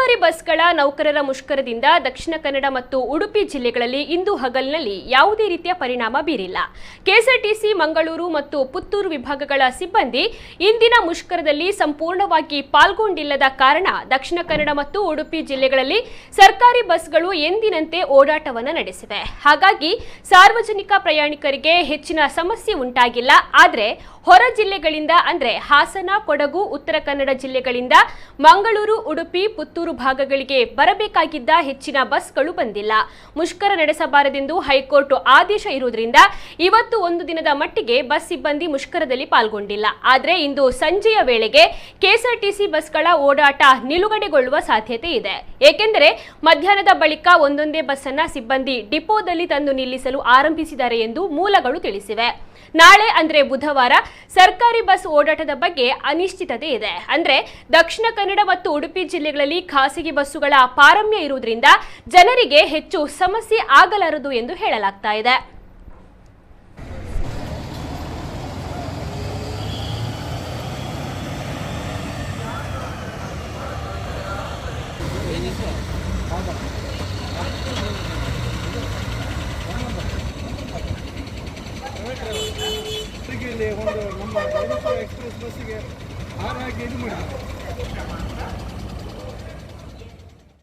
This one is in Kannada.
ಸರ್ಕಾರಿ ಬಸ್ಗಳ ನೌಕರರ ಮುಷ್ಕರದಿಂದ ದಕ್ಷಿಣ ಕನ್ನಡ ಮತ್ತು ಉಡುಪಿ ಜಿಲ್ಲೆಗಳಲ್ಲಿ ಇಂದು ಹಗಲಿನಲ್ಲಿ ಯಾವುದೇ ರೀತಿಯ ಪರಿಣಾಮ ಬೀರಿಲ್ಲ. ಕೆಎಸ್ಆರ್ಟಿಸಿ, ಮಂಗಳೂರು ಮತ್ತು ಪುತ್ತೂರು ವಿಭಾಗಗಳ ಸಿಬ್ಬಂದಿ ಇಂದಿನ ಮುಷ್ಕರದಲ್ಲಿ ಸಂಪೂರ್ಣವಾಗಿ ಪಾಲ್ಗೊಂಡಿಲ್ಲದ ಕಾರಣ ದಕ್ಷಿಣ ಕನ್ನಡ ಮತ್ತು ಉಡುಪಿ ಜಿಲ್ಲೆಗಳಲ್ಲಿ ಸರ್ಕಾರಿ ಬಸ್ಗಳು ಎಂದಿನಂತೆ ಓಡಾಟವನ್ನು ನಡೆಸಿವೆ. ಹಾಗಾಗಿ ಸಾರ್ವಜನಿಕ ಪ್ರಯಾಣಿಕರಿಗೆ ಹೆಚ್ಚಿನ ಸಮಸ್ಯೆ ಉಂಟಾಗಿಲ್ಲ. ಆದರೆ ಹೊರ ಜಿಲ್ಲೆಗಳಿಂದ ಅಂದ್ರೆ ಹಾಸನ, ಕೊಡಗು, ಉತ್ತರ ಕನ್ನಡ ಜಿಲ್ಲೆಗಳಿಂದ ಮಂಗಳೂರು, ಉಡುಪಿ, ಪುತ್ತೂರು ಭಾಗಗಳಿಗೆ ಬರಬೇಕಾಗಿದ್ದ ಹೆಚ್ಚಿನ ಬಸ್ಗಳು ಬಂದಿಲ್ಲ. ಮುಷ್ಕರ ನಡೆಸಬಾರದೆಂದು ಹೈಕೋರ್ಟ್ ಆದೇಶ ಇರುವುದರಿಂದ ಇವತ್ತು ಒಂದು ದಿನದ ಮಟ್ಟಿಗೆ ಬಸ್ ಸಿಬ್ಬಂದಿ ಮುಷ್ಕರದಲ್ಲಿ ಪಾಲ್ಗೊಂಡಿಲ್ಲ. ಆದರೆ ಇಂದು ಸಂಜೆಯ ವೇಳೆಗೆ ಕೆಎಸ್ಆರ್ಟಿಸಿ ಬಸ್ಗಳ ಓಡಾಟ ನಿಲುಗಡೆಗೊಳ್ಳುವ ಸಾಧ್ಯತೆ ಇದೆ. ಏಕೆಂದರೆ ಮಧ್ಯಾಹ್ನದ ಬಳಿಕ ಒಂದೊಂದೇ ಬಸ್ ಅನ್ನ ಸಿಬ್ಬಂದಿ ಡಿಪೋದಲ್ಲಿ ತಂದು ನಿಲ್ಲಿಸಲು ಆರಂಭಿಸಿದ್ದಾರೆ ಎಂದು ಮೂಲಗಳು ತಿಳಿಸಿವೆ. ನಾಳೆ ಅಂದ್ರೆ ಬುಧವಾರ ಸರ್ಕಾರಿ ಬಸ್ ಓಡಾಟದ ಬಗ್ಗೆ ಅನಿಶ್ಚಿತತೆ ಇದೆ. ಅಂದ್ರೆ ದಕ್ಷಿಣ ಕನ್ನಡ ಮತ್ತು ಉಡುಪಿ ಜಿಲ್ಲೆಗಳಲ್ಲಿ ಖಾಸಗಿ ಬಸ್ಸುಗಳ ಪಾರಮ್ಯ ಇರುವುದರಿಂದ ಜನರಿಗೆ ಹೆಚ್ಚು ಸಮಸ್ಯೆ ಆಗಲಾರದು ಎಂದು ಹೇಳಲಾಗ್ತಾ ಇದೆ. ಒಂದು ನಮ್ಮ ಎಕ್ಸ್ಪ್ರೆಸ್ ಬಸ್ಸಿಗೆ ಹಾರಾಗಿ ಇದು ಮಾಡಿ